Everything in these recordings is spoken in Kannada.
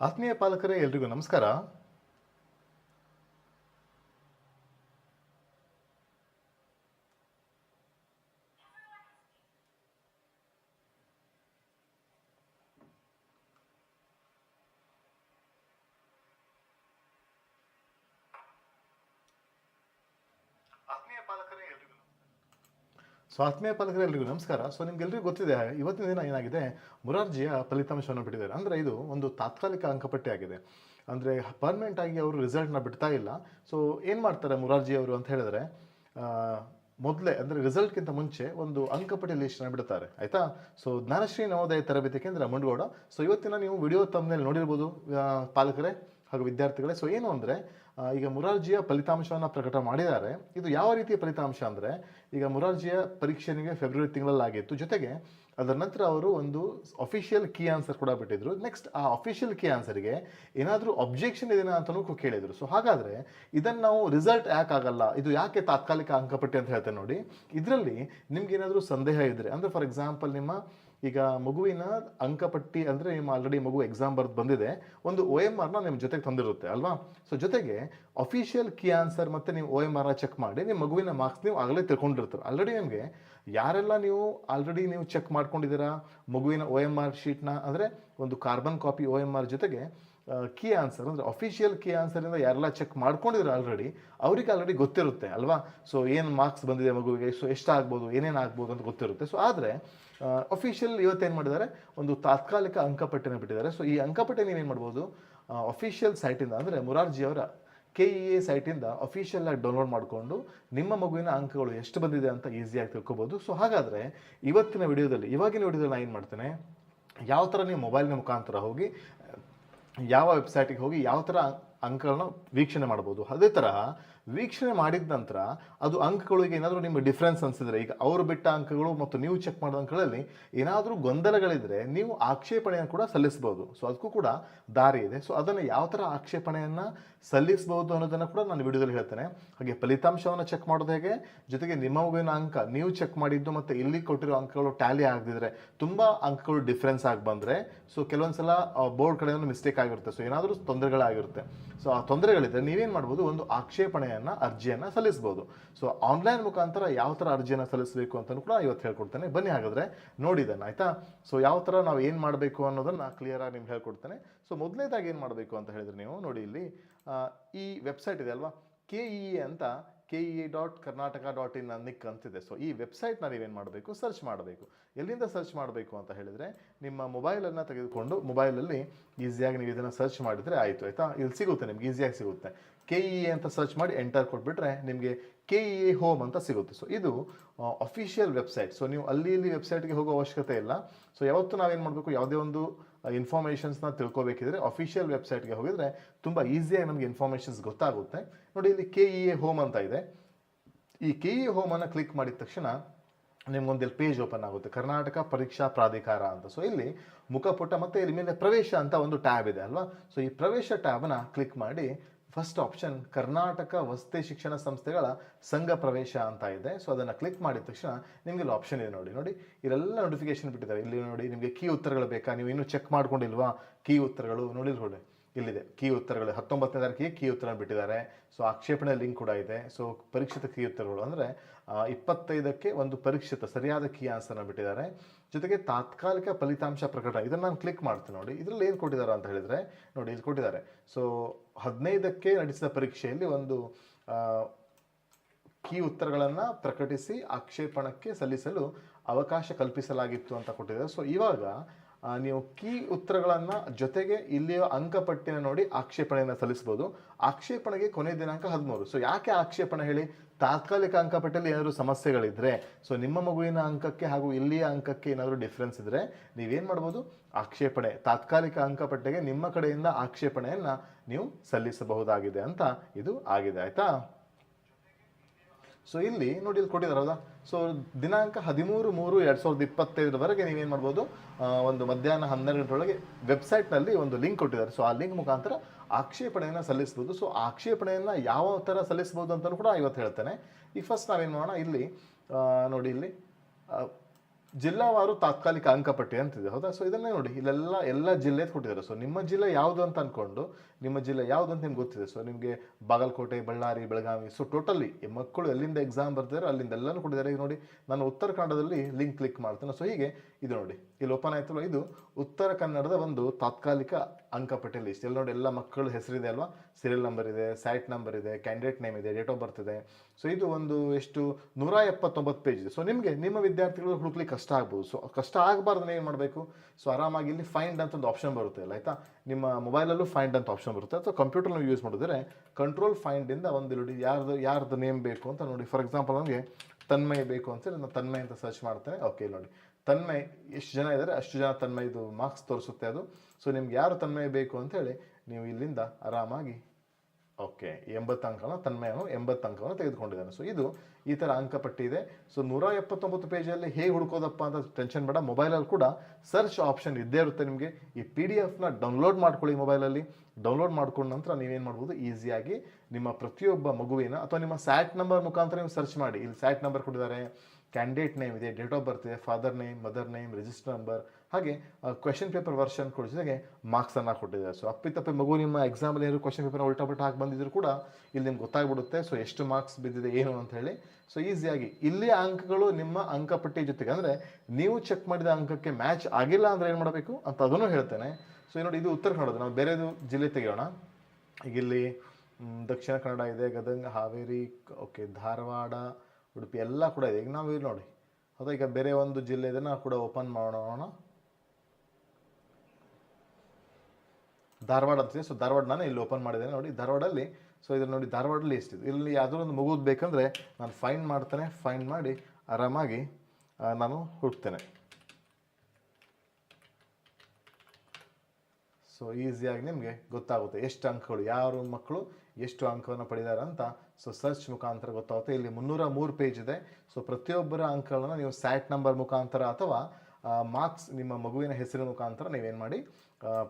ಆತ್ಮೀಯ ಪಾಲಕರೇ ಎಲ್ರಿಗೂ ನಮಸ್ಕಾರ. ಸೊ ಆತ್ಮೀಯ ಪಾಲಕರೇ ಎಲ್ರಿಗೂ ನಮಸ್ಕಾರ. ಸೊ ನಿಮ್ಗೆಲ್ಲರಿಗೂ ಗೊತ್ತಿದೆ ಇವತ್ತಿನ ದಿನ ಏನಾಗಿದೆ? ಮುರಾರ್ಜಿಯ ಫಲಿತಾಂಶವನ್ನು ಬಿಟ್ಟಿದ್ದಾರೆ. ಅಂದರೆ ಇದು ಒಂದು ತಾತ್ಕಾಲಿಕ ಅಂಕಪಟ್ಟಿ ಆಗಿದೆ ಅಂದರೆ ಪರ್ಮನೆಂಟ್ ಆಗಿ ಅವರು ರಿಸಲ್ಟ್ನ ಬಿಡ್ತಾ ಇಲ್ಲ. ಸೊ ಏನು ಮಾಡ್ತಾರೆ ಮುರಾರ್ಜಿ ಅವರು ಅಂತ ಹೇಳಿದ್ರೆ ಮೊದಲೇ, ಅಂದರೆ ರಿಸಲ್ಟ್ಗಿಂತ ಮುಂಚೆ ಒಂದು ಅಂಕಪಟ್ಟಿ ಲಿಸ್ಟ್ನ ಬಿಡ್ತಾರೆ. ಆಯಿತಾ? ಸೊ ಜ್ಞಾನಶ್ರೀ ನವೋದಯ ತರಬೇತಿ ಕೇಂದ್ರ ಮುಂಡಗೋಡ. ಸೊ ಇವತ್ತಿನ ನೀವು ವಿಡಿಯೋ ತಮ್ಮನೇಲಿ ನೋಡಿರ್ಬೋದು ಪಾಲಕರೇ ಹಾಗೂ ವಿದ್ಯಾರ್ಥಿಗಳೇ. ಸೊ ಏನು ಅಂದರೆ ಈಗ ಮುರಾರ್ಜಿಯ ಫಲಿತಾಂಶವನ್ನು ಪ್ರಕಟ ಮಾಡಿದ್ದಾರೆ. ಇದು ಯಾವ ರೀತಿಯ ಫಲಿತಾಂಶ ಅಂದರೆ, ಈಗ ಮುರಾರ್ಜಿಯ ಪರೀಕ್ಷೆ ನಿಮಗೆ ಫೆಬ್ರವರಿ ತಿಂಗಳಲ್ಲಿ ಆಗಿತ್ತು ಜೊತೆಗೆ ಅದರ ನಂತರ ಅವರು ಒಂದು ಅಫಿಷಿಯಲ್ ಕೀ ಆನ್ಸರ್ ಕೂಡ ಬಿಟ್ಟಿದ್ರು. ನೆಕ್ಸ್ಟ್ ಆ ಅಫಿಷಿಯಲ್ ಕೀ ಆನ್ಸರ್ಗೆ ಏನಾದರೂ ಅಬ್ಜೆಕ್ಷನ್ ಇದೆಯಾ ಅಂತಲೂ ಕೇಳಿದರು. ಸೊ ಹಾಗಾದರೆ ಇದನ್ನು ನಾವು ರಿಸಲ್ಟ್ ಯಾಕೆ ಆಗಲ್ಲ? ಇದು ಯಾಕೆ ತಾತ್ಕಾಲಿಕ ಅಂಕಪಟ್ಟಿ ಅಂತ ಹೇಳ್ತೇನೆ ನೋಡಿ. ಇದರಲ್ಲಿ ನಿಮ್ಗೆ ಏನಾದರೂ ಸಂದೇಹ ಇದ್ದರೆ ಅಂದರೆ ಫಾರ್ ಎಕ್ಸಾಂಪಲ್ ನಿಮ್ಮ ಈಗ ಮಗುವಿನ ಅಂಕಪಟ್ಟಿ ಅಂದರೆ ನಿಮ್ಮ ಆಲ್ರೆಡಿ ಮಗು ಎಕ್ಸಾಮ್ ಬರೆದು ಬಂದಿದೆ, ಒಂದು ಒ ಎಂ ಆರ್ನ ನಿಮ್ಮ ಜೊತೆಗೆ ತಂದಿರುತ್ತೆ, ಅಲ್ವಾ? ಸೊ ಜೊತೆಗೆ ಅಫಿಷಿಯಲ್ ಕೀ ಆನ್ಸರ್ ಮತ್ತು ನೀವು ಒ ಎಂ ಆರ್ನ ಚೆಕ್ ಮಾಡಿ ನಿಮ್ಮ ಮಗುವಿನ ಮಾರ್ಕ್ಸ್ ನೀವು ಆಗಲೇ ತಿಳ್ಕೊಂಡಿರ್ತಾರೆ. ಆಲ್ರೆಡಿ ನಿಮಗೆ ಯಾರೆಲ್ಲ ನೀವು ಆಲ್ರೆಡಿ ನೀವು ಚೆಕ್ ಮಾಡ್ಕೊಂಡಿದ್ದೀರಾ? ಮಗುವಿನ ಒ ಎಂ ಆರ್ ಶೀಟ್ನ ಅಂದರೆ ಒಂದು carbon copy O M R ಜೊತೆಗೆ ಕೀ ಆನ್ಸರ್ ಅಂದರೆ ಅಫಿಷಿಯಲ್ ಕೀ ಆನ್ಸರಿಂದ ಯಾರೆಲ್ಲ ಚೆಕ್ ಮಾಡ್ಕೊಂಡಿದ್ರು ಆಲ್ರೆಡಿ ಅವ್ರಿಗೆ ಆಲ್ರೆಡಿ ಗೊತ್ತಿರುತ್ತೆ, ಅಲ್ವಾ? ಸೊ ಏನು ಮಾರ್ಕ್ಸ್ ಬಂದಿದೆ ಮಗುವಿಗೆ? ಸೊ ಎಷ್ಟಾಗ್ಬೋದು ಏನೇನು ಆಗ್ಬೋದು ಅಂತ ಗೊತ್ತಿರುತ್ತೆ. ಸೊ ಆದರೆ ಅಫಿಷಿಯಲ್ ಇವತ್ತೇನು ಮಾಡಿದ್ದಾರೆ? ಒಂದು ತಾತ್ಕಾಲಿಕ ಅಂಕಪಟ್ಟಿನ ಬಿಟ್ಟಿದ್ದಾರೆ. ಸೊ ಈ ಅಂಕಪಟ್ಟಿ ನೀವೇನು ಮಾಡ್ಬೋದು? ಅಫಿಷಿಯಲ್ ಸೈಟಿಂದ ಅಂದರೆ ಮುರಾರ್ಜಿಯವರ ಕೆ ಇ ಎ ಸೈಟಿಂದ ಅಫಿಷಿಯಲ್ ಆಗಿ ಡೌನ್ಲೋಡ್ ಮಾಡಿಕೊಂಡು ನಿಮ್ಮ ಮಗುವಿನ ಅಂಕಗಳು ಎಷ್ಟು ಬಂದಿದೆ ಅಂತ ಈಸಿಯಾಗಿ ತಿಳ್ಕೊಬೋದು. ಸೊ ಹಾಗಾದರೆ ಇವತ್ತಿನ ವಿಡಿಯೋದಲ್ಲಿ, ಇವಾಗಿನ ವಿಡಿಯೋದಲ್ಲಿ ನಾನು ಏನು ಮಾಡ್ತೇನೆ? ಯಾವ ಥರ ನೀವು ಮೊಬೈಲ್ನ ಮುಖಾಂತರ ಹೋಗಿ, ಯಾವ ವೆಬ್ಸೈಟಿಗೆ ಹೋಗಿ, ಯಾವ ಥರ ಅಂಕಗಳನ್ನ ವೀಕ್ಷಣೆ ಮಾಡ್ಬೋದು? ಅದೇ ತರಹ ವೀಕ್ಷಣೆ ಮಾಡಿದ ನಂತರ ಅದು ಅಂಕಗಳಿಗೆ ಏನಾದರೂ ನಿಮಗೆ ಡಿಫ್ರೆನ್ಸ್ ಅನಿಸಿದ್ರೆ, ಈಗ ಅವರು ಬಿಟ್ಟ ಅಂಕಗಳು ಮತ್ತು ನೀವು ಚೆಕ್ ಮಾಡಿದ ಅಂಕಗಳಲ್ಲಿ ಏನಾದರೂ ಗೊಂದಲಗಳಿದ್ರೆ ನೀವು ಆಕ್ಷೇಪಣೆಯನ್ನು ಕೂಡ ಸಲ್ಲಿಸ್ಬೋದು. ಸೊ ಅದಕ್ಕೂ ಕೂಡ ದಾರಿ ಇದೆ. ಸೊ ಅದನ್ನು ಯಾವ ಥರ ಆಕ್ಷೇಪಣೆಯನ್ನು ಸಲ್ಲಿಸ್ಬೋದು ಅನ್ನೋದನ್ನು ಕೂಡ ನಾನು ವಿಡಿಯೋದಲ್ಲಿ ಹೇಳ್ತೇನೆ. ಹಾಗೆ ಫಲಿತಾಂಶವನ್ನು ಚೆಕ್ ಮಾಡೋದು ಹೇಗೆ? ಜೊತೆಗೆ ನಿಮ್ಮ ಮಗುವಿನ ಅಂಕ ನೀವು ಚೆಕ್ ಮಾಡಿದ್ದು ಮತ್ತು ಇಲ್ಲಿ ಕೊಟ್ಟಿರೋ ಅಂಕಗಳು ಟ್ಯಾಲಿ ಆಗದಿದ್ರೆ ತುಂಬ ಅಂಕಗಳು ಡಿಫ್ರೆನ್ಸ್ ಆಗಿ ಬಂದರೆ ಸೊ ಕೆಲವೊಂದು ಸಲ ಬೋರ್ಡ್ ಕಡೆಯಿಂದ ಮಿಸ್ಟೇಕ್ ಆಗಿರುತ್ತೆ. ಸೊ ಏನಾದರೂ ತೊಂದರೆಗಳಾಗಿರುತ್ತೆ. ಸೊ ಆ ತೊಂದರೆಗಳಿದ್ರೆ ನೀವೇನು ಮಾಡ್ಬೋದು? ಒಂದು ಆಕ್ಷೇಪಣೆಯನ್ನು ಅರ್ಜಿಯನ್ನು ಸಲ್ಲಿಸ್ಬೋದು. ಸೊ ಆನ್ಲೈನ್ ಮುಖಾಂತರ ಯಾವ ಥರ ಅರ್ಜಿಯನ್ನು ಸಲ್ಲಿಸಬೇಕು ಅಂತಲೂ ಕೂಡ ಇವತ್ತು ಹೇಳ್ಕೊಡ್ತೇನೆ. ಬನ್ನಿ ಹಾಗಾದರೆ, ನೋಡಿದ್ದಾನೆ, ಆಯಿತಾ? ಸೊ ಯಾವ ಥರ ನಾವು ಏನು ಮಾಡಬೇಕು ಅನ್ನೋದನ್ನು ಕ್ಲಿಯರಾಗಿ ನಿಮ್ಗೆ ಹೇಳ್ಕೊಡ್ತೇನೆ. ಸೊ ಮೊದಲನೇದಾಗಿ ಏನು ಮಾಡಬೇಕು ಅಂತ ಹೇಳಿದ್ರೆ ನೀವು, ನೋಡಿ ಇಲ್ಲಿ ಈ ವೆಬ್ಸೈಟ್ ಇದೆ ಅಲ್ವಾ? ಕೆ ಇ ಎ ಅಂತ K E dot Karnataka dot in nic ಅಂತಿದೆ. ಸೊ ಈ ವೆಬ್ಸೈಟ್ನ ನೀವೇನು ಮಾಡಬೇಕು? ಸರ್ಚ್ ಮಾಡಬೇಕು. ಎಲ್ಲಿಂದ ಸರ್ಚ್ ಮಾಡಬೇಕು ಅಂತ ಹೇಳಿದರೆ, ನಿಮ್ಮ ಮೊಬೈಲನ್ನು ತೆಗೆದುಕೊಂಡು ಮೊಬೈಲಲ್ಲಿ ಈಸಿಯಾಗಿ ನೀವು ಇದನ್ನು ಸರ್ಚ್ ಮಾಡಿದರೆ ಆಯಿತು, ಆಯಿತಾ? ಇಲ್ಲಿ ಸಿಗುತ್ತೆ, ನಿಮ್ಗೆ ಈಸಿಯಾಗಿ ಸಿಗುತ್ತೆ. ಕೆ ಇ ಎ ಅಂತ ಸರ್ಚ್ ಮಾಡಿ ಎಂಟರ್ ಕೊಟ್ಬಿಟ್ರೆ ನಿಮಗೆ ಕೆ ಇ ಎ ಹೋಮ್ ಅಂತ ಸಿಗುತ್ತೆ. ಸೊ ಇದು ಅಫಿಷಿಯಲ್ ವೆಬ್ಸೈಟ್ ಸೊ ನೀವು ಅಲ್ಲಿ ಇಲ್ಲಿ ವೆಬ್ಸೈಟ್ಗೆ ಹೋಗೋ ಅವಶ್ಯಕತೆ ಇಲ್ಲ. ಸೊ ಯಾವತ್ತೂ ನಾವೇನು ಮಾಡಬೇಕು? ಯಾವುದೇ ಒಂದು ಇನ್ಫಾರ್ಮೇಷನ್ಸ್ನ ತಿಳ್ಕೊಬೇಕಿದ್ರೆ ಅಫಿಷಿಯಲ್ ವೆಬ್ಸೈಟ್ಗೆ ಹೋಗಿದ್ರೆ ತುಂಬ ಈಸಿಯಾಗಿ ನಮಗೆ ಇನ್ಫಾರ್ಮೇಷನ್ಸ್ ಗೊತ್ತಾಗುತ್ತೆ. ನೋಡಿ, ಇಲ್ಲಿ ಕೆ ಇ ಎ ಹೋಮ್ ಅಂತ ಇದೆ. ಈ ಕೆ ಇ ಹೋಮನ್ನು ಕ್ಲಿಕ್ ಮಾಡಿದ ತಕ್ಷಣ ನಿಮ್ಗೊಂದು ಇಲ್ಲಿ ಪೇಜ್ ಓಪನ್ ಆಗುತ್ತೆ. ಕರ್ನಾಟಕ ಪರೀಕ್ಷಾ ಪ್ರಾಧಿಕಾರ ಅಂತ. ಸೊ ಇಲ್ಲಿ ಮುಖಪುಟ ಮತ್ತು ಇಲ್ಲಿ ಮೇಲೆ ಪ್ರವೇಶ ಅಂತ ಒಂದು ಟ್ಯಾಬ್ ಇದೆ ಅಲ್ವಾ? ಸೊ ಈ ಪ್ರವೇಶ ಟ್ಯಾಬ್ನ ಕ್ಲಿಕ್ ಮಾಡಿ ಫಸ್ಟ್ ಆಪ್ಷನ್ ಕರ್ನಾಟಕ ವಸತಿ ಶಿಕ್ಷಣ ಸಂಸ್ಥೆಗಳ ಸಂಘ ಪ್ರವೇಶ ಅಂತ ಇದೆ. ಸೊ ಅದನ್ನು ಕ್ಲಿಕ್ ಮಾಡಿದ ತಕ್ಷಣ ನಿಮಗೆ ಇಲ್ಲಿ ಆಪ್ಷನ್ ಇದೆ ನೋಡಿ. ನೋಡಿ, ಇಲ್ಲೆಲ್ಲ ನೋಟಿಫಿಕೇಶನ್ ಬಿಟ್ಟಿದ್ದಾರೆ ಇಲ್ಲಿ ನೋಡಿ, ನಿಮಗೆ ಕೀ ಉತ್ತರಗಳು ಬೇಕಾ? ನೀವು ಇನ್ನೂ ಚೆಕ್ ಮಾಡ್ಕೊಂಡಿಲ್ವಾ? ಕೀ ಉತ್ತರಗಳು, ನೋಡಿ ನೋಡಿ, ಇಲ್ಲಿದೆ. ಕೀ ಉತ್ತರಗಳು, ಹತ್ತೊಂಬತ್ತನೇ ತಾರೀಕಿಗೆ ಕೀ ಉತ್ತರ ಬಿಟ್ಟಿದ್ದಾರೆ. ಸೊ ಆಕ್ಷೇಪಣೆ ಲಿಂಕ್ ಕೂಡ ಇದೆ. ಸೊ ಪರೀಕ್ಷಿತ ಕೀ ಉತ್ತರಗಳು ಅಂದರೆ ಇಪ್ಪತ್ತೈದಕ್ಕೆ ಒಂದು ಪರೀಕ್ಷಿತ, ಸರಿಯಾದ ಕೀ ಆನ್ಸರ್ನ ಬಿಟ್ಟಿದ್ದಾರೆ. ಜೊತೆಗೆ ತಾತ್ಕಾಲಿಕ ಫಲಿತಾಂಶ ಪ್ರಕಟ. ಇದನ್ನು ನಾನು ಕ್ಲಿಕ್ ಮಾಡ್ತೀನಿ ನೋಡಿ. ಇದರಲ್ಲಿ ಏನು ಕೊಟ್ಟಿದ್ದಾರೆ ಅಂತ ಹೇಳಿದರೆ, ನೋಡಿ ಇಲ್ಲಿ ಕೊಟ್ಟಿದ್ದಾರೆ. ಸೊ ಹದಿನೈದಕ್ಕೆ ನಡೆಸಿದ ಪರೀಕ್ಷೆಯಲ್ಲಿ ಒಂದು ಕೀ ಉತ್ತರಗಳನ್ನು ಪ್ರಕಟಿಸಿ ಆಕ್ಷೇಪಣಕ್ಕೆ ಸಲ್ಲಿಸಲು ಅವಕಾಶ ಕಲ್ಪಿಸಲಾಗಿತ್ತು ಅಂತ ಕೊಟ್ಟಿದ್ದಾರೆ. ಸೊ ಇವಾಗ ನೀವು ಕೀ ಉತ್ತರಗಳನ್ನು ಜೊತೆಗೆ ಇಲ್ಲಿಯ ಅಂಕಪಟ್ಟಿನ ನೋಡಿ ಆಕ್ಷೇಪಣೆಯನ್ನು ಸಲ್ಲಿಸ್ಬೋದು. ಆಕ್ಷೇಪಣೆಗೆ ಕೊನೆ ದಿನಾಂಕ ಹದಿಮೂರು. ಸೊ ಯಾಕೆ ಆಕ್ಷೇಪಣೆ ಹೇಳಿ? ತಾತ್ಕಾಲಿಕ ಅಂಕಪಟ್ಟಿಯಲ್ಲಿ ಏನಾದರೂ ಸಮಸ್ಯೆಗಳಿದ್ರೆ ಸೊ ನಿಮ್ಮ ಮಗುವಿನ ಅಂಕಕ್ಕೆ ಹಾಗೂ ಇಲ್ಲಿಯ ಅಂಕಕ್ಕೆ ಏನಾದರೂ ಡಿಫ್ರೆನ್ಸ್ ಇದ್ದರೆ ನೀವೇನು ಮಾಡ್ಬೋದು? ಆಕ್ಷೇಪಣೆ, ತಾತ್ಕಾಲಿಕ ಅಂಕಪಟ್ಟಿಗೆ ನಿಮ್ಮ ಕಡೆಯಿಂದ ಆಕ್ಷೇಪಣೆಯನ್ನು ನೀವು ಸಲ್ಲಿಸಬಹುದಾಗಿದೆ ಅಂತ ಇದು ಆಗಿದೆ, ಆಯಿತಾ? ಸೊ ಇಲ್ಲಿ ನೋಡಿ ಇಲ್ಲಿ ಕೊಟ್ಟಿದ್ದಾರೆ ಹೌದಾ ಸೊ ದಿನಾಂಕ ಹದಿಮೂರು ಮೂರು ಎರಡು ಸಾವಿರದ ಇಪ್ಪತ್ತೈದರವರೆಗೆ ನೀವೇನು ಮಾಡ್ಬೋದು? ಒಂದು ಮಧ್ಯಾಹ್ನ ಹನ್ನೆರಡು ಗಂಟೆಯೊಳಗೆ ವೆಬ್ಸೈಟ್ನಲ್ಲಿ ಒಂದು ಲಿಂಕ್ ಕೊಟ್ಟಿದ್ದಾರೆ. ಸೊ ಆ ಲಿಂಕ್ ಮುಖಾಂತರ ಆಕ್ಷೇಪಣೆಯನ್ನು ಸಲ್ಲಿಸ್ಬೋದು. ಸೊ ಆಕ್ಷೇಪಣೆಯನ್ನು ಯಾವ ಥರ ಸಲ್ಲಿಸ್ಬೋದು ಅಂತಲೂ ಕೂಡ ಇವತ್ತು ಹೇಳ್ತೇನೆ. ಈಗ ಫಸ್ಟ್ ನಾವೇನು ಮಾಡೋಣ? ಇಲ್ಲಿ ನೋಡಿ ಇಲ್ಲಿ ಜಿಲ್ಲಾವಾರು ತಾತ್ಕಾಲಿಕ ಅಂಕಪಟ್ಟಿ ಅಂತಿದೆ, ಹೌದಾ? ಸೊ ಇದನ್ನೇ ನೋಡಿ, ಇಲ್ಲೆಲ್ಲ ಎಲ್ಲ ಜಿಲ್ಲೆ ಕೊಟ್ಟಿದ್ದಾರೆ. ಸೊ ನಿಮ್ಮ ಜಿಲ್ಲೆ ಯಾವುದು ಅಂತ ಅಂದ್ಕೊಂಡು ನಿಮ್ಮ ಜಿಲ್ಲೆ ಯಾವುದು ಅಂತ ನಿಮ್ಗೆ ಗೊತ್ತಿದೆ. ಸೊ ನಿಮಗೆ ಬಾಗಲಕೋಟೆ, ಬಳ್ಳಾರಿ, ಬೆಳಗಾವಿ ಸೊ ಟೋಟಲಿ ಮಕ್ಕಳು ಎಲ್ಲಿಂದ ಎಕ್ಸಾಮ್ ಬರ್ತಿದಾರೋ ಅಲ್ಲಿಂದ ಎಲ್ಲನೂ ಕೊಟ್ಟಿದ್ದಾರೆ. ಈಗ ನೋಡಿ, ನಾನು ಉತ್ತರ ಕನ್ನಡದಲ್ಲಿ ಲಿಂಕ್ ಕ್ಲಿಕ್ ಮಾಡ್ತೇನೆ. ಸೊ ಹೀಗೆ, ಇದು ನೋಡಿ. ಓಪನ್ ಆಯ್ತಲ್ಲ, ಇದು ಉತ್ತರ ಕನ್ನಡದ ಒಂದು ತಾತ್ಕಾಲಿಕ ಅಂಕಪಟ್ಟಿ ಲಿಸ್ಟ್ ಇಲ್ಲಿ ನೋಡಿ ಎಲ್ಲ ಮಕ್ಕಳ ಹೆಸರಿದೆ ಅಲ್ವಾ? ಸೀರಿಯಲ್ ನಂಬರ್ ಇದೆ ಸೈಟ್ ನಂಬರ್ ಇದೆ ಕ್ಯಾಂಡಿಡೇಟ್ ನೇಮ್ ಇದೆ ಡೇಟ್ ಆಫ್ ಬರ್ತ್ ಇದೆ. ಸೊ ಇದು ಒಂದು ಎಷ್ಟು? ನೂರ ಎಪ್ಪತ್ತೊಂಬತ್ತು ಪೇಜ್ ಇದೆ ಸೊ ನಿಮಗೆ, ನಿಮ್ಮ ವಿದ್ಯಾರ್ಥಿಗಳು ಹುಡುಕ್ಲಿಕ್ಕೆ ಕಷ್ಟ ಆಗ್ಬೋದು. ಸೊ ಕಷ್ಟ ಆಗಬಾರ್ದು ಏನು ಮಾಡಬೇಕು? ಸೊ ಆರಾಮಾಗಿ ಇಲ್ಲಿ ಫೈಂಡ್ ಅಂತ ಒಂದು ಆಪ್ಷನ್ ಬರುತ್ತೆ ಅಲ್ಲ, ಆಯಿತಾ? ನಿಮ್ಮ ಮೊಬೈಲಲ್ಲೂ ಫೈಂಡ್ ಅಂತ ಆಪ್ಷನ್ ಬರುತ್ತೆ. ಅಥವಾ ಕಂಪ್ಯೂಟರ್ ನೀವು ಯೂಸ್ ಮಾಡಿದ್ರೆ ಕಂಟ್ರೋಲ್ ಫೈಂಡಿಂದ ಒಂದು ನೋಡಿ ಯಾರ್ದು ಯಾರ್ದು ನೇಮ್ ಬೇಕು ಅಂತ ನೋಡಿ. ಫಾರ್ ಎಕ್ಸಾಂಪಲ್ ನನಗೆ ತನ್ಮಯ ಬೇಕು ಅಂತೇಳಿ ನಾನು ತನ್ಮಯ ಅಂತ ಸರ್ಚ್ ಮಾಡ್ತೇನೆ. ಓಕೆ ನೋಡಿ. ತನ್ಮಯ್, ಎಷ್ಟು ಜನ ಇದ್ದಾರೆ ಅಷ್ಟು ಜನ ತನ್ಮಯದು ಮಾರ್ಕ್ಸ್ ತೋರಿಸುತ್ತೆ ಅದು. ಸೊ ನಿಮ್ಗೆ ಯಾರು ತನ್ಮಯ ಬೇಕು ಅಂತೇಳಿ ನೀವು ಇಲ್ಲಿಂದ ಆರಾಮಾಗಿ ಓಕೆ ಎಂಬತ್ತು ಅಂಕನ ತನ್ಮಯನು ಎಂಬತ್ತು ಅಂಕವನ್ನು ತೆಗೆದುಕೊಂಡಿದ್ದಾನೆ. ಸೊ ಇದು ಈ ಥರ ಅಂಕಪಟ್ಟಿ ಇದೆ. ಸೊ ನೂರ ಎಪ್ಪತ್ತೊಂಬತ್ತು ಪೇಜಲ್ಲಿ ಹೇಗೆ ಹುಡುಕೋದಪ್ಪ ಅಂತ ಟೆನ್ಷನ್ ಬೇಡ. ಮೊಬೈಲಲ್ಲಿ ಕೂಡ ಸರ್ಚ್ ಆಪ್ಷನ್ ಇದ್ದೇ ಇರುತ್ತೆ ನಿಮಗೆ. ಈ ಪಿ ಡಿ ಎಫ್ನ ಡೌನ್ಲೋಡ್ ಮಾಡ್ಕೊಳ್ಳಿ ಮೊಬೈಲಲ್ಲಿ ಡೌನ್ಲೋಡ್ ಮಾಡ್ಕೊಂಡ ನಂತರ ನೀವೇನು ಮಾಡ್ಬೋದು? ಈಸಿಯಾಗಿ ನಿಮ್ಮ ಪ್ರತಿಯೊಬ್ಬ ಮಗುವಿನ ಅಥವಾ ನಿಮ್ಮ ಸ್ಯಾಟ್ ನಂಬರ್ ಮುಖಾಂತರ ನೀವು ಸರ್ಚ್ ಮಾಡಿ. ಇಲ್ಲಿ ಸ್ಯಾಟ್ ನಂಬರ್ ಕೊಟ್ಟಿದ್ದಾರೆ. ಕ್ಯಾಂಡಿಡೇಟ್ ನೇಮ್ ಇದೆ ಡೇಟ್ ಆಫ್ ಬರ್ತ್ ಇದೆ father name mother name register number ಹಾಗೆ ಕ್ವೆಶನ್ ಪೇಪರ್ ವರ್ಷನ್ ಕೊಡ ಜೊತೆಗೆ ಮಾರ್ಕ್ಸನ್ನು ಕೊಟ್ಟಿದ್ದಾರೆ. ಸೊ ಅಪ್ಪಿತಪ್ಪಿ ಮಗು ನಿಮ್ಮ ಎಕ್ಸಾಮಲ್ಲಿ ಏನಾದ್ರು ಕ್ವೆಶನ್ ಪೇಪರ್ ಉಲ್ಟಾ ಪಲ್ಟಾ ಹಾಕಿ ಬಂದಿದ್ರು ಕೂಡ ಇಲ್ಲಿ ನಿಮ್ಗೆ ಗೊತ್ತಾಗ್ಬಿಡುತ್ತೆ. ಸೊ ಎಷ್ಟು ಮಾರ್ಕ್ಸ್ ಬಿದ್ದಿದೆ, ಏನು ಅಂತ ಹೇಳಿ. ಸೊ ಈಸಿಯಾಗಿ ಇಲ್ಲಿ ಅಂಕಗಳು ನಿಮ್ಮ ಅಂಕಪಟ್ಟಿ ಜೊತೆಗೆ ಅಂದರೆ ನೀವು ಚೆಕ್ ಮಾಡಿದ ಅಂಕಕ್ಕೆ ಮ್ಯಾಚ್ ಆಗಿಲ್ಲ ಅಂದರೆ ಏನು ಮಾಡಬೇಕು ಅಂತ ಅದನ್ನು ಹೇಳ್ತೇನೆ. ಸೊ ನೋಡಿ, ಇದು ಉತ್ತರ ಕನ್ನಡದ ನಾವು ಬೇರೆದು ಜಿಲ್ಲೆ ತೆಗೆಯೋಣ. ಈಗ ಇಲ್ಲಿ ದಕ್ಷಿಣ ಕನ್ನಡ ಇದೆ, ಗದಗ, ಹಾವೇರಿ ಓಕೆ ಧಾರವಾಡ ಉಡುಪಿ ಎಲ್ಲ ಕೂಡ ಇದೆ. ಈಗ ನಾವು ಇಲ್ಲಿ ನೋಡಿ. ಹೌದಾ ಈಗ ಬೇರೆ ಒಂದು ಜಿಲ್ಲೆ ನಾವು ಕೂಡ ಓಪನ್ ಮಾಡೋಣ. ಧಾರವಾಡ ಅಂತಿದೆ ಸೊ ಧಾರವಾಡ ನಾನು ಇಲ್ಲಿ ಓಪನ್ ಮಾಡಿದ್ದೇನೆ ನೋಡಿ. ಧಾರವಾಡಲ್ಲಿ ಸೊ ಇದನ್ನು ನೋಡಿ, ಧಾರವಾಡಲ್ಲಿ ಇದೆ ಇಲ್ಲಿ ಯಾವುದೋ ಒಂದು ಮುಗಿದು ಬೇಕಂದರೆ ನಾನು ಫೈನ್ ಮಾಡ್ತೇನೆ ಫೈನ್ ಮಾಡಿ ಆರಾಮಾಗಿ ನಾನು ಹುಡ್ತೇನೆ. ಸೊ ಈಸಿಯಾಗಿ ನಿಮಗೆ ಗೊತ್ತಾಗುತ್ತೆ ಎಷ್ಟು ಅಂಕಗಳು, ಯಾರು ಮಕ್ಕಳು ಎಷ್ಟು ಅಂಕವನ್ನು ಪಡೆದಾರೆ ಅಂತ ಸೊ ಸರ್ಚ್ ಮುಖಾಂತರ ಗೊತ್ತಾಗುತ್ತೆ. ಇಲ್ಲಿ ಮುನ್ನೂರ ಮೂರು ಪೇಜ್ ಇದೆ. ಸೊ ಪ್ರತಿಯೊಬ್ಬರ ಅಂಕಗಳನ್ನು ನೀವು ಸ್ಯಾಟ್ ನಂಬರ್ ಮುಖಾಂತರ ಅಥವಾ ಮಾರ್ಕ್ಸ್ ನಿಮ್ಮ ಮಗುವಿನ ಹೆಸರಿನ ಮುಖಾಂತರ ನೀವೇನು ಮಾಡಿ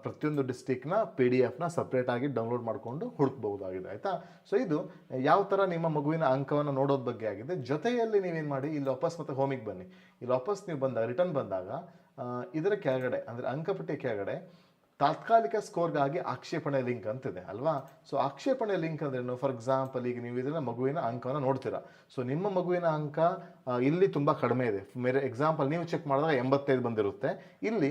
ಪ್ರತಿಯೊಂದು ಡಿಸ್ಟಿಕ್ನ ಪಿ ಡಿ ಎಫ್ನ ಸಪ್ರೇಟಾಗಿ ಡೌನ್ಲೋಡ್ ಮಾಡಿಕೊಂಡು ಹುಡುಕ್ಬಹುದಾಗಿದೆ. ಆಯಿತಾ? ಸೊ ಇದು ಯಾವ ಥರ ನಿಮ್ಮ ಮಗುವಿನ ಅಂಕವನ್ನು ನೋಡೋದ್ ಬಗ್ಗೆ ಆಗಿದೆ. ಜೊತೆಯಲ್ಲಿ ನೀವೇನು ಮಾಡಿ, ಇಲ್ಲಿ ವಾಪಸ್ ಮತ್ತೆ ಹೋಮಿಗೆ ಬನ್ನಿ. ಇಲ್ಲಿ ವಾಪಸ್ ನೀವು ಬಂದಾಗ ರಿಟರ್ನ್ ಬಂದಾಗ ಇದರ ಕೆಳಗಡೆ, ಅಂದರೆ ಅಂಕಪಟ್ಟಿಯ ಕೆಳಗಡೆ ತಾತ್ಕಾಲಿಕ ಸ್ಕೋರ್ಗಾಗಿ ಆಕ್ಷೇಪಣೆ ಲಿಂಕ್ ಅಂತಿದೆ, ಅಲ್ವಾ? ಸೊ ಆಕ್ಷೇಪಣೆ ಲಿಂಕ್ ಅಂದ್ರೇನು? ಫಾರ್ ಎಕ್ಸಾಂಪಲ್ ಈಗ ನೀವು ಇದನ್ನು ಮಗುವಿನ ಅಂಕವನ್ನು ನೋಡ್ತೀರಾ. ಸೊ ನಿಮ್ಮ ಮಗುವಿನ ಅಂಕ ಇಲ್ಲಿ ತುಂಬ ಕಡಿಮೆ ಇದೆ. ಮೇರೆ ಎಕ್ಸಾಂಪಲ್ ನೀವು ಚೆಕ್ ಮಾಡಿದಾಗ ಎಂಬತ್ತೈದು ಬಂದಿರುತ್ತೆ. ಇಲ್ಲಿ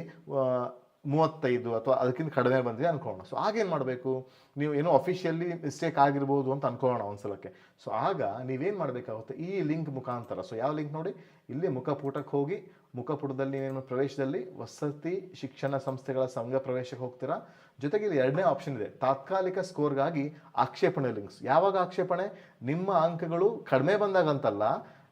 ಮೂವತ್ತೈದು ಅಥವಾ ಅದಕ್ಕಿಂತ ಕಡಿಮೆ ಬಂದಿದೆ ಅನ್ಕೊಳ್ಳೋಣ. ಸೊ ಆಗೇನು ಮಾಡಬೇಕು? ನೀವು ಏನೋ ಅಫಿಷಿಯಲಿ ಮಿಸ್ಟೇಕ್ ಆಗಿರ್ಬೋದು ಅಂತ ಅನ್ಕೊಳ್ಳೋಣ ಒಂದ್ಸಲಕ್ಕೆ. ಸೊ ಆಗ ನೀವೇನು ಮಾಡಬೇಕಾಗುತ್ತೆ? ಈ ಲಿಂಕ್ ಮುಖಾಂತರ. ಸೊ ಯಾವ ಲಿಂಕ್ ನೋಡಿ? ಇಲ್ಲಿ ಮುಖಪುಟಕ್ಕೆ ಹೋಗಿ, ಮುಖಪುಟದಲ್ಲಿ ನೀವೇನು ಪ್ರವೇಶದಲ್ಲಿ ವಸತಿ ಶಿಕ್ಷಣ ಸಂಸ್ಥೆಗಳ ಸಂಘ ಪ್ರವೇಶಕ್ಕೆ ಹೋಗ್ತೀರಾ? ಜೊತೆಗೆ ಇಲ್ಲಿ ಎರಡನೇ ಆಪ್ಷನ್ ಇದೆ. ತಾತ್ಕಾಲಿಕ ಸ್ಕೋರ್ಗಾಗಿ ಆಕ್ಷೇಪಣೆ ಲಿಂಕ್ಸ್ ಯಾವಾಗ ಆಕ್ಷೇಪಣೆ? ನಿಮ್ಮ ಅಂಕಗಳು ಕಡಿಮೆ ಬಂದಾಗಂತಲ್ಲ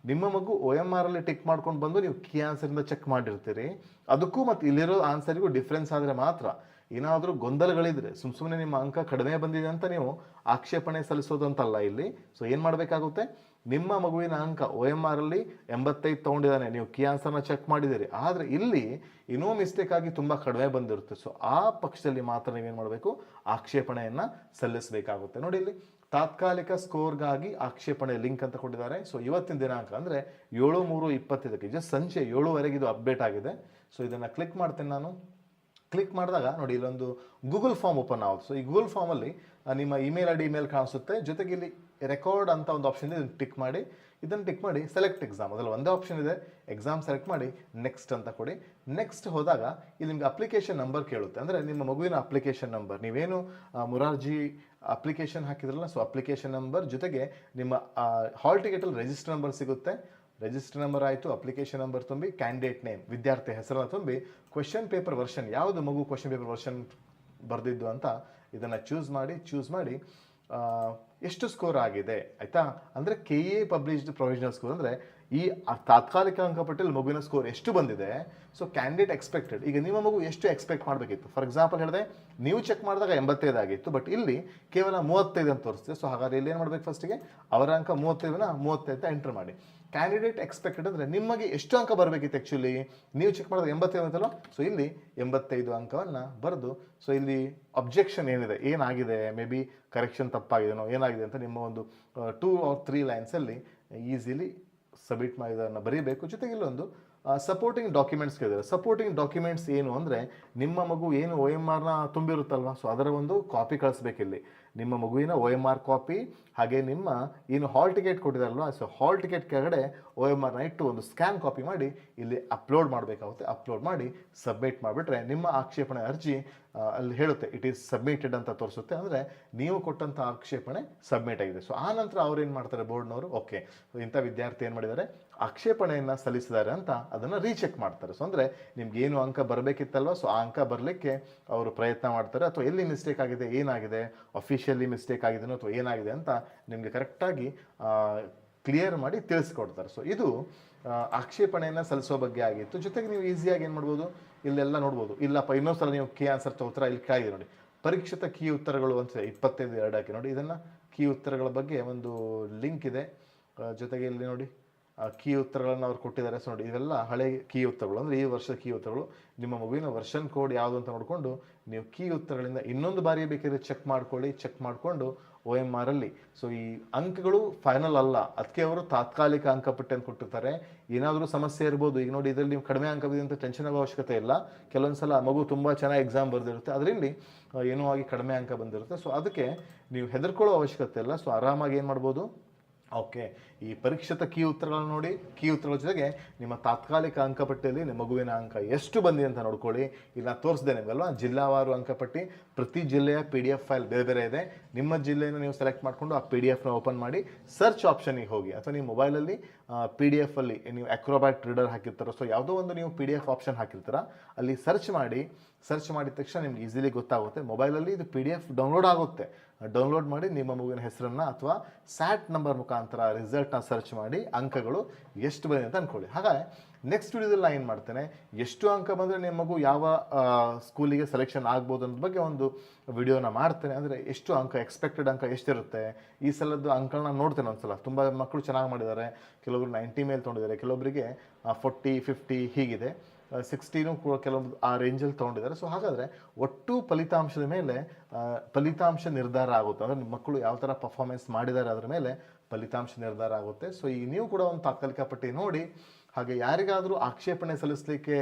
ನಿಮ್ಮ ಮಗು ಒ ಎಂ ಆರ್ ಅಲ್ಲಿ ಟಿಕ್ ಮಾಡ್ಕೊಂಡು ಬಂದು ನೀವು ಕೀ ಆನ್ಸರಿಂದ ಚೆಕ್ ಮಾಡಿರ್ತೀರಿ. ಅದಕ್ಕೂ ಮತ್ತು ಇಲ್ಲಿರೋ ಆನ್ಸರಿಗೂ ಡಿಫ್ರೆನ್ಸ್ ಆದರೆ ಮಾತ್ರ ಏನಾದರೂ ಗೊಂದಲಗಳಿದ್ರೆ, ಸುಮ್ ಸುಮ್ಮನೆ ನಿಮ್ಮ ಅಂಕ ಕಡಿಮೆ ಬಂದಿದೆ ಅಂತ ನೀವು ಆಕ್ಷೇಪಣೆ ಸಲ್ಲಿಸೋದು ಅಂತಲ್ಲ ಇಲ್ಲಿ. ಸೊ ಏನು ಮಾಡಬೇಕಾಗುತ್ತೆ? ನಿಮ್ಮ ಮಗುವಿನ ಅಂಕ ಒ ಎಂ ಆರ್ ಅಲ್ಲಿ ಎಂಬತ್ತೈದು ತೊಗೊಂಡಿದ್ದಾನೆ. ನೀವು ಕೀ ಆನ್ಸರ್ನ ಚೆಕ್ ಮಾಡಿದ್ದೀರಿ. ಆದರೆ ಇಲ್ಲಿ ಇನ್ನೂ ಮಿಸ್ಟೇಕ್ ಆಗಿ ತುಂಬ ಕಡಿಮೆ ಬಂದಿರುತ್ತೆ. ಸೊ ಆ ಪಕ್ಷದಲ್ಲಿ ಮಾತ್ರ ನೀವೇನು ಮಾಡಬೇಕು? ಆಕ್ಷೇಪಣೆಯನ್ನು ಸಲ್ಲಿಸಬೇಕಾಗುತ್ತೆ. ನೋಡಿ ಇಲ್ಲಿ ತಾತ್ಕಾಲಿಕ ಸ್ಕೋರ್ಗಾಗಿ ಆಕ್ಷೇಪಣೆ ಲಿಂಕ್ ಅಂತ ಕೊಟ್ಟಿದ್ದಾರೆ. ಸೊ ಇವತ್ತಿನ ದಿನಾಂಕ ಅಂದರೆ ಏಳು ಮೂರು ಇಪ್ಪತ್ತೈದಕ್ಕೆ, ಜಸ್ಟ್ ಸಂಜೆ ಏಳುವರೆಗೆ ಇದು ಅಪ್ಡೇಟ್ ಆಗಿದೆ. ಸೊ ಇದನ್ನು ಕ್ಲಿಕ್ ಮಾಡ್ತೇನೆ ನಾನು. ಕ್ಲಿಕ್ ಮಾಡಿದಾಗ ನೋಡಿ, ಇಲ್ಲೊಂದು ಗೂಗಲ್ ಫಾರ್ಮ್ ಓಪನ್ ಆಗುತ್ತೆ ಸೊ ಈ ಗೂಗಲ್ ಫಾರ್ಮಲ್ಲಿ ನಿಮ್ಮ ಇಮೇಲ್ ಐ ಡಿ ಇಮೇಲ್ ಕಾಣಿಸುತ್ತೆ. ಜೊತೆಗೆ ಇಲ್ಲಿ ರೆಕಾರ್ಡ್ ಅಂತ ಒಂದು ಆಪ್ಷನ್ ಇದೆ, ಇದನ್ನು ಟಿಕ್ ಮಾಡಿ. ಇದನ್ನು ಟಿಕ್ ಮಾಡಿ ಸೆಲೆಕ್ಟ್ ಎಕ್ಸಾಮ್ ಅದರಲ್ಲಿ ಒಂದೇ ಆಪ್ಷನ್ ಇದೆ ಎಕ್ಸಾಮ್ ಸೆಲೆಕ್ಟ್ ಮಾಡಿ ನೆಕ್ಸ್ಟ್ ಅಂತ ಕೊಡಿ. ನೆಕ್ಸ್ಟ್ ಹೋದಾಗ, ಇಲ್ಲಿ ನಿಮಗೆ ಅಪ್ಲಿಕೇಶನ್ ನಂಬರ್ ಕೇಳುತ್ತೆ. ಅಂದರೆ ನಿಮ್ಮ ಮಗುವಿನ ಅಪ್ಲಿಕೇಶನ್ ನಂಬರ್ ನೀವೇನು ಮುರಾರ್ಜಿ ಅಪ್ಲಿಕೇಶನ್ ಹಾಕಿದ್ರಲ್ಲ ಸೊ ಅಪ್ಲಿಕೇಶನ್ ನಂಬರ್ ಜೊತೆಗೆ ನಿಮ್ಮ ಹಾಲ್ ಟಿಕೆಟಲ್ಲಿ ರಿಜಿಸ್ಟರ್ ನಂಬರ್ ಸಿಗುತ್ತೆ. ರಿಜಿಸ್ಟರ್ ನಂಬರ್ ಆಯಿತು ಅಪ್ಲಿಕೇಶನ್ ನಂಬರ್ ತುಂಬಿ ಕ್ಯಾಂಡಿಡೇಟ್ ನೇಮ್ ವಿದ್ಯಾರ್ಥಿ ಹೆಸರನ್ನು ತುಂಬಿ ಕ್ವೆಶನ್ ಪೇಪರ್ ವರ್ಷನ್ ಯಾವುದು ಮಗು ಕ್ವೆಶನ್ ಪೇಪರ್ ವರ್ಷನ್ ಬರೆದಿದ್ದು ಅಂತ ಇದನ್ನು ಚೂಸ್ ಮಾಡಿ ಚೂಸ್ ಮಾಡಿ ಎಷ್ಟು ಸ್ಕೋರ್ ಆಗಿದೆ, ಆಯಿತಾ? ಅಂದರೆ K A published provisional score ಅಂದರೆ ಈ ತಾತ್ಕಾಲಿಕ ಅಂಕಪಟ್ಟಿಯಲ್ಲಿ ಮಗುವಿನ ಸ್ಕೋರ್ ಎಷ್ಟು ಬಂದಿದೆ ಸೊ ಕ್ಯಾಂಡಿಡೇಟ್ ಎಕ್ಸ್ಪೆಕ್ಟೆಡ್ ಈಗ ನಿಮ್ಮ ಮಗು ಎಷ್ಟು ಎಕ್ಸ್ಪೆಕ್ಟ್ ಮಾಡಬೇಕಿತ್ತು? ಫಾರ್ ಎಕ್ಸಾಂಪಲ್ ಹೇಳಿದೆ, ನೀವು ಚೆಕ್ ಮಾಡಿದಾಗ ಎಂಬತ್ತೈದು ಆಗಿತ್ತು ಬಟ್ ಇಲ್ಲಿ ಕೇವಲ ಮೂವತ್ತೈದು ಅಂತ ತೋರಿಸ್ತಿದೆ ಸೊ ಹಾಗಾದ್ರೆ ಇಲ್ಲಿ ಏನು ಮಾಡಬೇಕು ಫಸ್ಟಿಗೆ ಅವರ ಅಂಕ ಮೂವತ್ತೈದನ್ನ ಮೂವತ್ತೈದು ಎಂಟರ್ ಮಾಡಿ. ಕ್ಯಾಂಡಿಡೇಟ್ ಎಕ್ಸ್ಪೆಕ್ಟೆಡ್ ಅಂದರೆ ನಿಮಗೆ ಎಷ್ಟು ಅಂಕ ಬರಬೇಕಿತ್ತು ಆ್ಯಕ್ಚುಲಿ ನೀವು ಚೆಕ್ ಮಾಡಿದ್ರೆ ಎಂಬತ್ತೈದು ಅಂತಲ್ಲ? ಸೊ ಇಲ್ಲಿ ಎಂಬತ್ತೈದು ಅಂಕವನ್ನು ಬರೆದು ಸೊ ಇಲ್ಲಿ ಅಬ್ಜೆಕ್ಷನ್ ಏನಿದೆ? ಏನಾಗಿದೆ? ಮೇ ಬಿ ಕರೆಕ್ಷನ್ ತಪ್ಪಾಗಿದೆನೋ ಏನಾಗಿದೆ ಅಂತ ನಿಮ್ಮ ಒಂದು ಟೂ ಆರ್ ತ್ರೀ ಲೈನ್ಸಲ್ಲಿ ಈಸಿಲಿ ಸಬ್ಮಿಟ್ ಮಾಡಿದನ್ನು ಬರೀಬೇಕು. ಜೊತೆಗೆ ಇಲ್ಲೊಂದು ಸಪೋರ್ಟಿಂಗ್ ಡಾಕ್ಯುಮೆಂಟ್ಸ್ ಕೇಳಿದ್ದಾರೆ. ಸಪೋರ್ಟಿಂಗ್ ಡಾಕ್ಯುಮೆಂಟ್ಸ್ ಏನು ಅಂದರೆ ನಿಮ್ಮ ಮಗು ಏನು ಒ ಎಂ ಆರ್ನ ತುಂಬಿರುತ್ತಲ್ವ? ಸೊ ಅದರ ಒಂದು ಕಾಪಿ ಕಳಿಸ್ಬೇಕಿಲ್ಲಿ. ನಿಮ್ಮ ಮಗುವಿನ ಒ ಎಂ ಆರ್ ಕಾಪಿ ಹಾಗೆ ನಿಮ್ಮ ಏನು ಹಾಲ್ ಟಿಕೆಟ್ ಕೊಟ್ಟಿದ್ದಾರಲ್ವ ಸೊ ಹಾಲ್ ಟಿಕೆಟ್ ಕೆಳಗಡೆ ಒ ಎಂ ಆರ್ನ ಇಟ್ಟು ಒಂದು ಸ್ಕ್ಯಾನ್ ಕಾಪಿ ಮಾಡಿ ಇಲ್ಲಿ ಅಪ್ಲೋಡ್ ಮಾಡಬೇಕಾಗುತ್ತೆ. ಅಪ್ಲೋಡ್ ಮಾಡಿ ಸಬ್ಮಿಟ್ ಮಾಡಿಬಿಟ್ರೆ ನಿಮ್ಮ ಆಕ್ಷೇಪಣೆ ಅರ್ಜಿ ಅಲ್ಲಿ ಹೇಳುತ್ತೆ ಇಟ್ ಈಸ್ ಸಬ್ಮಿಟೆಡ್ ಅಂತ ತೋರಿಸುತ್ತೆ. ಅಂದರೆ ನೀವು ಕೊಟ್ಟಂಥ ಆಕ್ಷೇಪಣೆ ಸಬ್ಮಿಟ್ ಆಗಿದೆ. ಸೊ ಆ ನಂತರ ಅವ್ರು ಏನು ಮಾಡ್ತಾರೆ ಬೋರ್ಡ್ನವರು? ಓಕೆ ಇಂಥ ವಿದ್ಯಾರ್ಥಿ ಏನು ಮಾಡಿದ್ದಾರೆ? ಆಕ್ಷೇಪಣೆಯನ್ನು ಸಲ್ಲಿಸಿದ್ದಾರೆ ಅಂತ ಅದನ್ನು ರೀಚೆಕ್ ಮಾಡ್ತಾರೆ. ಸೊ ಅಂದರೆ ನಿಮ್ಗೆ ಏನು ಅಂಕ ಬರಬೇಕಿತ್ತಲ್ವ? ಸೊ ಆ ಅಂಕ ಬರಲಿಕ್ಕೆ ಅವರು ಪ್ರಯತ್ನ ಮಾಡ್ತಾರೆ. ಅಥವಾ ಎಲ್ಲಿ ಮಿಸ್ಟೇಕ್ ಆಗಿದೆ, ಏನಾಗಿದೆ ಅಫಿಷಿಯಲಿ ಮಿಸ್ಟೇಕ್ ಆಗಿದೆನೋ ಅಥವಾ ಏನಾಗಿದೆ ಅಂತ ನಿಮಗೆ ಕರೆಕ್ಟಾಗಿ ಕ್ಲಿಯರ್ ಮಾಡಿ ತಿಳಿಸ್ಕೊಡ್ತಾರೆ. ಸೊ ಇದು ಆಕ್ಷೇಪಣೆಯನ್ನು ಸಲ್ಲಿಸೋ ಬಗ್ಗೆ ಆಗಿತ್ತು. ಜೊತೆಗೆ ನೀವು ಈಸಿಯಾಗಿ ಏನು ಮಾಡ್ಬೋದು? ಇಲ್ಲೆಲ್ಲ ನೋಡ್ಬೋದು. ಇಲ್ಲಪ್ಪ, ಇನ್ನೊಂದು ಸಲ ನೀವು ಕೀ ಆನ್ಸರ್ ಚೌತ್ರ ಇಲ್ಲಿ ಕಾಯಿದೆ ನೋಡಿ. ಪರೀಕ್ಷಿತ ಕೀ ಉತ್ತರಗಳು ಅಂತ ಇಪ್ಪತ್ತೈದು ಎರಡು ಹಾಕಿ ನೋಡಿ. ಇದನ್ನು ಕೀ ಉತ್ತರಗಳ ಬಗ್ಗೆ ಒಂದು ಲಿಂಕ್ ಇದೆ. ಜೊತೆಗೆ ಇಲ್ಲಿ ನೋಡಿ. ಕೀ ಉತ್ತರಗಳನ್ನು ಅವ್ರು ಕೊಟ್ಟಿದ್ದಾರೆ. ಸೊ ನೋಡಿ, ಇವೆಲ್ಲ ಹಳೆ ಕೀ ಉತ್ತರಗಳು. ಅಂದರೆ ಈ ವರ್ಷದ ಕೀ ಉತ್ತರಗಳು. ನಿಮ್ಮ ಮಗುವಿನ ವರ್ಷನ್ ಕೋಡ್ ಯಾವುದು ಅಂತ ನೋಡಿಕೊಂಡು ನೀವು ಕೀ ಉತ್ತರಗಳಿಂದ ಇನ್ನೊಂದು ಬಾರಿ ಬೇಕಿದ್ರೆ ಚೆಕ್ ಮಾಡ್ಕೊಳ್ಳಿ, ಚೆಕ್ ಮಾಡಿಕೊಂಡು ಒ ಎಂ ಆರ್ ಅಲ್ಲಿ. ಸೊ ಈ ಅಂಕಗಳು ಫೈನಲ್ ಅಲ್ಲ. ಅದಕ್ಕೆ ಅವರು ತಾತ್ಕಾಲಿಕ ಅಂಕಪಟ್ಟಿಯನ್ನು ಕೊಟ್ಟಿರ್ತಾರೆ. ಏನಾದರೂ ಸಮಸ್ಯೆ ಇರ್ಬೋದು. ಈಗ ನೋಡಿ, ಇದರಲ್ಲಿ ನೀವು ಕಡಿಮೆ ಅಂಕ ಬಿದ್ದಂತ ಟೆನ್ಷನ್ ಆಗೋ ಅವಶ್ಯಕತೆ ಇಲ್ಲ. ಕೆಲವೊಂದು ಸಲ ಮಗು ತುಂಬ ಚೆನ್ನಾಗಿ ಎಕ್ಸಾಮ್ ಬರೆದಿರುತ್ತೆ. ಅದರಲ್ಲಿ ಏನೋ ಆಗಿ ಕಡಿಮೆ ಅಂಕ ಬಂದಿರುತ್ತೆ. ಸೊ ಅದಕ್ಕೆ ನೀವು ಹೆದರ್ಕೊಳ್ಳೋ ಅವಶ್ಯಕತೆ ಇಲ್ಲ. ಸೊ ಆರಾಮಾಗಿ ಏನು ಮಾಡ್ಬೋದು? ಓಕೆ, ಈ ಪರೀಕ್ಷಿತ ಕೀ ಉತ್ತರಗಳನ್ನು ನೋಡಿ, ಕೀ ಉತ್ತರಗಳ ಜೊತೆಗೆ ನಿಮ್ಮ ತಾತ್ಕಾಲಿಕ ಅಂಕಪಟ್ಟಿಯಲ್ಲಿ ನಿಮ್ಮ ಮಗುವಿನ ಅಂಕ ಎಷ್ಟು ಬಂದಿದೆ ಅಂತ ನೋಡ್ಕೊಳ್ಳಿ. ಇಲ್ಲ, ತೋರಿಸಿದೆ ನಿಮಗಲ್ವಾ? ಜಿಲ್ಲಾವಾರು ಅಂಕಪಟ್ಟಿ, ಪ್ರತಿ ಜಿಲ್ಲೆಯ ಪಿ ಡಿ ಎಫ್ ಫೈಲ್ ಬೇರೆ ಬೇರೆ ಇದೆ. ನಿಮ್ಮ ಜಿಲ್ಲೆಯನ್ನು ನೀವು ಸೆಲೆಕ್ಟ್ ಮಾಡಿಕೊಂಡು ಆ ಪಿ ಡಿ ಎಫ್ನ ಓಪನ್ ಮಾಡಿ ಸರ್ಚ್ ಆಪ್ಷನಿಗೆ ಹೋಗಿ. ಅಥವಾ ನೀವು ಮೊಬೈಲಲ್ಲಿ ಪಿ ಡಿ ಎಫಲ್ಲಿ ನೀವು ಅಕ್ರೋಬ್ಯಾಟ್ ರೀಡರ್ ಹಾಕಿರ್ತಾರೋ. ಸೊ ಯಾವುದೋ ಒಂದು ನೀವು ಪಿ ಡಿ ಎಫ್ ಆಪ್ಷನ್ ಹಾಕಿರ್ತೀರ. ಅಲ್ಲಿ ಸರ್ಚ್ ಮಾಡಿ ಸರ್ಚ್ ಮಾಡಿದ ತಕ್ಷಣ ನಿಮ್ಗೆ ಈಸಿಲಿ ಗೊತ್ತಾಗುತ್ತೆ. ಮೊಬೈಲಲ್ಲಿ ಇದು ಪಿ ಡಿ ಎಫ್ ಡೌನ್ಲೋಡ್ ಆಗುತ್ತೆ. ಡೌನ್ಲೋಡ್ ಮಾಡಿ ನಿಮ್ಮ ಮಗುವಿನ ಹೆಸರನ್ನು ಅಥವಾ ಸ್ಯಾಟ್ ನಂಬರ್ ಮುಖಾಂತರ ರಿಸಲ್ಟ್ನ ಸರ್ಚ್ ಮಾಡಿ ಅಂಕಗಳು ಎಷ್ಟು ಬಂದಿದೆ ಅಂತ ಅಂದ್ಕೊಳ್ಳಿ ಹಾಗಾಗಿ ನೆಕ್ಸ್ಟ್ ವಿಡಿಯೋದಲ್ಲಿ ನಾನು ಏನು ಮಾಡ್ತೇನೆ? ಎಷ್ಟು ಅಂಕ ಬಂದರೆ ನಿಮ್ಮ ಮಗು ಯಾವ ಸ್ಕೂಲಿಗೆ ಸೆಲೆಕ್ಷನ್ ಆಗ್ಬೋದು ಅನ್ನೋದ್ರ ಬಗ್ಗೆ ಒಂದು ವಿಡಿಯೋನ ಮಾಡ್ತೇನೆ. ಅಂದರೆ ಎಷ್ಟು ಅಂಕ ಎಕ್ಸ್ಪೆಕ್ಟೆಡ್ ಅಂಕ ಎಷ್ಟಿರುತ್ತೆ? ಈ ಸಲದ್ದು ಅಂಕಗಳನ್ನ ನೋಡ್ತೇನೆ ಒಂದ್ಸಲ. ತುಂಬ ಮಕ್ಕಳು ಚೆನ್ನಾಗಿ ಮಾಡಿದ್ದಾರೆ. ಕೆಲವರು ನೈಂಟಿ ಮೇಲೆ ತೊಗೊಂಡಿದ್ದಾರೆ. ಕೆಲವೊಬ್ಬರಿಗೆ ಫೋರ್ಟಿ ಫಿಫ್ಟಿ ಹೀಗಿದೆ. ಸಿಕ್ಸ್ಟೀನು ಕೂಡ ಕೆಲವೊಂದು ಆ ರೇಂಜಲ್ಲಿ ತೊಗೊಂಡಿದ್ದಾರೆ. ಸೊ ಹಾಗಾದರೆ ಒಟ್ಟು ಫಲಿತಾಂಶದ ಮೇಲೆ ಫಲಿತಾಂಶ ನಿರ್ಧಾರ ಆಗುತ್ತೆ. ಅಂದರೆ ಮಕ್ಕಳು ಯಾವ ಥರ ಪರ್ಫಾರ್ಮೆನ್ಸ್ ಮಾಡಿದ್ದಾರೆ ಅದರ ಮೇಲೆ ಫಲಿತಾಂಶ ನಿರ್ಧಾರ ಆಗುತ್ತೆ. ಸೊ ಈ ನೀವು ಕೂಡ ಒಂದು ತಾತ್ಕಾಲಿಕ ಪಟ್ಟಿ ನೋಡಿ, ಹಾಗೆ ಯಾರಿಗಾದರೂ ಆಕ್ಷೇಪಣೆ ಸಲ್ಲಿಸಲಿಕ್ಕೆ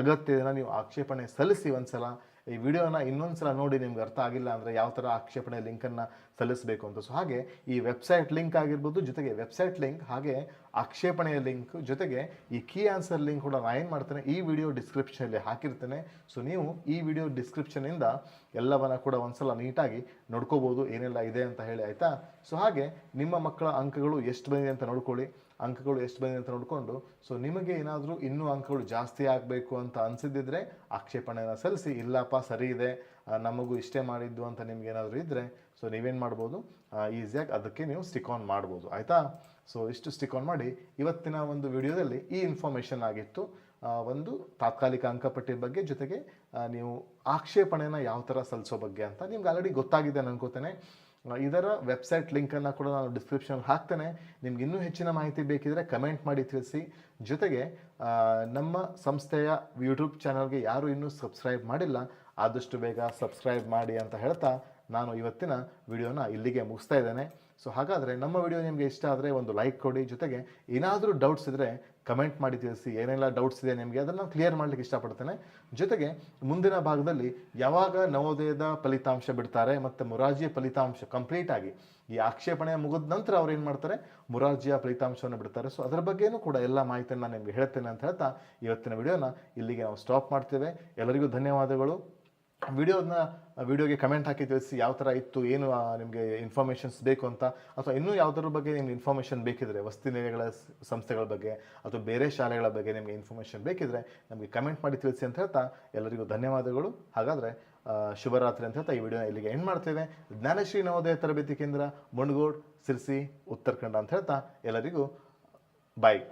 ಅಗತ್ಯ ನೀವು ಆಕ್ಷೇಪಣೆ ಸಲ್ಲಿಸಿ ಒಂದ್ಸಲ. ಈ ವಿಡಿಯೋನ ಇನ್ನೊಂದ್ಸಲ ನೋಡಿ ನಿಮ್ಗೆ ಅರ್ಥ ಆಗಿಲ್ಲ ಅಂದರೆ ಯಾವ ಥರ ಆಕ್ಷೇಪಣೆ ಲಿಂಕನ್ನು ಸಲ್ಲಿಸಬೇಕು ಅಂತ. ಸೊ ಹಾಗೆ ಈ ವೆಬ್ಸೈಟ್ ಲಿಂಕ್ ಆಗಿರ್ಬೋದು, ಜೊತೆಗೆ ವೆಬ್ಸೈಟ್ ಲಿಂಕ್, ಹಾಗೆ ಆಕ್ಷೇಪಣೆಯ ಲಿಂಕ್ ಜೊತೆಗೆ ಈ ಕೀ ಆನ್ಸರ್ ಲಿಂಕ್ ಕೂಡ ನಾನು ಏನು ಮಾಡ್ತೇನೆ, ಈ ವಿಡಿಯೋ ಡಿಸ್ಕ್ರಿಪ್ಷನಲ್ಲಿ ಹಾಕಿರ್ತೇನೆ. ಸೊ ನೀವು ಈ ವಿಡಿಯೋ ಡಿಸ್ಕ್ರಿಪ್ಷನಿಂದ ಎಲ್ಲವನ್ನ ಕೂಡ ಒಂದ್ಸಲ ನೀಟಾಗಿ ನೋಡ್ಕೋಬೋದು ಏನೆಲ್ಲ ಇದೆ ಅಂತ ಹೇಳಿ, ಆಯಿತಾ? ಸೊ ಹಾಗೆ ನಿಮ್ಮ ಮಕ್ಕಳ ಅಂಕಗಳು ಎಷ್ಟು ಬಂದಿದೆ ಅಂತ ನೋಡ್ಕೊಳ್ಳಿ. ಅಂಕಗಳು ಎಷ್ಟು ಬಂದಿದೆ ಅಂತ ನೋಡಿಕೊಂಡು ಸೊ ನಿಮಗೆ ಏನಾದರೂ ಇನ್ನೂ ಅಂಕಗಳು ಜಾಸ್ತಿ ಆಗಬೇಕು ಅಂತ ಅನಿಸಿದ್ದಿದ್ರೆ ಆಕ್ಷೇಪಣೆನ ಸಲ್ಲಿಸಿ, ಇಲ್ಲಪ್ಪ ಸರಿ ಇದೆ ನಮಗೂ ಇಷ್ಟೇ ಮಾಡಿದ್ದು ಅಂತ ನಿಮ್ಗೆ ಏನಾದರೂ ಇದ್ದರೆ ಸೊ ನೀವೇನು ಮಾಡ್ಬೋದು ಈಸಿಯಾಗಿ ಅದಕ್ಕೆ ನೀವು ಸ್ಟಿಕ್ ಆನ್ ಮಾಡ್ಬೋದು, ಆಯಿತಾ? ಸೊ ಇಷ್ಟು ಸ್ಟಿಕ್ ಆನ್ ಮಾಡಿ, ಇವತ್ತಿನ ಒಂದು ವಿಡಿಯೋದಲ್ಲಿ ಈ ಇನ್ಫಾರ್ಮೇಷನ್ ಆಗಿತ್ತು. ಒಂದು ತಾತ್ಕಾಲಿಕ ಅಂಕಪಟ್ಟಿ ಬಗ್ಗೆ ಜೊತೆಗೆ ನೀವು ಆಕ್ಷೇಪಣೆನ ಯಾವ ಥರ ಸಲ್ಲಿಸೋ ಬಗ್ಗೆ ಅಂತ ನಿಮ್ಗೆ ಆಲ್ರೆಡಿ ಗೊತ್ತಾಗಿದೆ ಅನ್ಕೋತೇನೆ. ಇದರ ವೆಬ್ಸೈಟ್ ಲಿಂಕನ್ನು ಕೂಡ ನಾನು ಡಿಸ್ಕ್ರಿಪ್ಷನ್ ಹಾಕ್ತೇನೆ. ನಿಮ್ಗೆ ಇನ್ನೂ ಹೆಚ್ಚಿನ ಮಾಹಿತಿ ಬೇಕಿದ್ರೆ ಕಮೆಂಟ್ ಮಾಡಿ ತಿಳಿಸಿ. ಜೊತೆಗೆ ನಮ್ಮ ಸಂಸ್ಥೆಯ ಯೂಟ್ಯೂಬ್ ಚಾನಲ್ಗೆ ಯಾರು ಇನ್ನೂ ಸಬ್ಸ್ಕ್ರೈಬ್ ಮಾಡಿಲ್ಲ, ಆದಷ್ಟು ಬೇಗ ಸಬ್ಸ್ಕ್ರೈಬ್ ಮಾಡಿ ಅಂತ ಹೇಳ್ತಾ ನಾನು ಇವತ್ತಿನ ವಿಡಿಯೋನ ಇಲ್ಲಿಗೆ ಮುಗಿಸ್ತಾ ಇದ್ದೇನೆ. ಸೊ ಹಾಗಾದರೆ ನಮ್ಮ ವಿಡಿಯೋ ನಿಮಗೆ ಇಷ್ಟ ಆದರೆ ಒಂದು ಲೈಕ್ ಕೊಡಿ. ಜೊತೆಗೆ ಏನಾದರೂ ಡೌಟ್ಸ್ ಇದ್ದರೆ ಕಮೆಂಟ್ ಮಾಡಿ ತಿಳಿಸಿ ಏನೆಲ್ಲ ಡೌಟ್ಸ್ ಇದೆ ನಿಮಗೆ, ಅದನ್ನು ಕ್ಲಿಯರ್ ಮಾಡಲಿಕ್ಕೆ ಇಷ್ಟಪಡ್ತೇನೆ. ಜೊತೆಗೆ ಮುಂದಿನ ಭಾಗದಲ್ಲಿ ಯಾವಾಗ ನವೋದಯದ ಫಲಿತಾಂಶ ಬಿಡ್ತಾರೆ ಮತ್ತು ಮುರಾರ್ಜಿಯ ಫಲಿತಾಂಶ ಕಂಪ್ಲೀಟ್ ಆಗಿ ಈ ಆಕ್ಷೇಪಣೆ ಮುಗಿದ ನಂತರ ಅವ್ರು ಏನು ಮಾಡ್ತಾರೆ? ಮುರಾರ್ಜಿಯ ಫಲಿತಾಂಶವನ್ನು ಬಿಡ್ತಾರೆ. ಸೊ ಅದರ ಬಗ್ಗೆನೂ ಕೂಡ ಎಲ್ಲ ಮಾಹಿತಿಯನ್ನು ನಾನು ನಿಮಗೆ ಹೇಳ್ತೇನೆ ಅಂತ ಹೇಳ್ತಾ ಇವತ್ತಿನ ವಿಡಿಯೋನ ಇಲ್ಲಿಗೆ ನಾವು ಸ್ಟಾಪ್ ಮಾಡ್ತೇವೆ. ಎಲ್ಲರಿಗೂ ಧನ್ಯವಾದಗಳು. ವಿಡಿಯೋನ, ವಿಡಿಯೋಗೆ ಕಮೆಂಟ್ ಹಾಕಿ ತಿಳಿಸಿ ಯಾವ ಥರ ಇತ್ತು, ಏನು ನಿಮಗೆ ಇನ್ಫಾರ್ಮೇಷನ್ಸ್ ಬೇಕು ಅಂತ, ಅಥವಾ ಇನ್ನೂ ಯಾವುದ್ರ ಬಗ್ಗೆ ನಿಮ್ಗೆ ಇನ್ಫಾರ್ಮೇಷನ್ ಬೇಕಿದ್ರೆ, ವಸತಿ ನಿಲಯಗಳ ಸಂಸ್ಥೆಗಳ ಬಗ್ಗೆ, ಅಥವಾ ಬೇರೆ ಶಾಲೆಗಳ ಬಗ್ಗೆ ನಿಮಗೆ ಇನ್ಫಾರ್ಮೇಷನ್ ಬೇಕಿದ್ರೆ ನಮಗೆ ಕಮೆಂಟ್ ಮಾಡಿ ತಿಳಿಸಿ ಅಂತ ಹೇಳ್ತಾ ಎಲ್ಲರಿಗೂ ಧನ್ಯವಾದಗಳು. ಹಾಗಾದರೆ ಶುಭರಾತ್ರಿ ಅಂತ ಹೇಳ್ತಾ ಈ ವಿಡಿಯೋನ ಇಲ್ಲಿಗೆ ಎಂಡ್ ಮಾಡ್ತೇವೆ. ಜ್ಞಾನಶ್ರೀ ನವೋದಯ ತರಬೇತಿ ಕೇಂದ್ರ, ಮುಣಗೋಡ್, ಸಿರ್ಸಿ, ಉತ್ತರಾಖಂಡ ಅಂತ ಹೇಳ್ತಾ ಎಲ್ಲರಿಗೂ ಬಾಯ್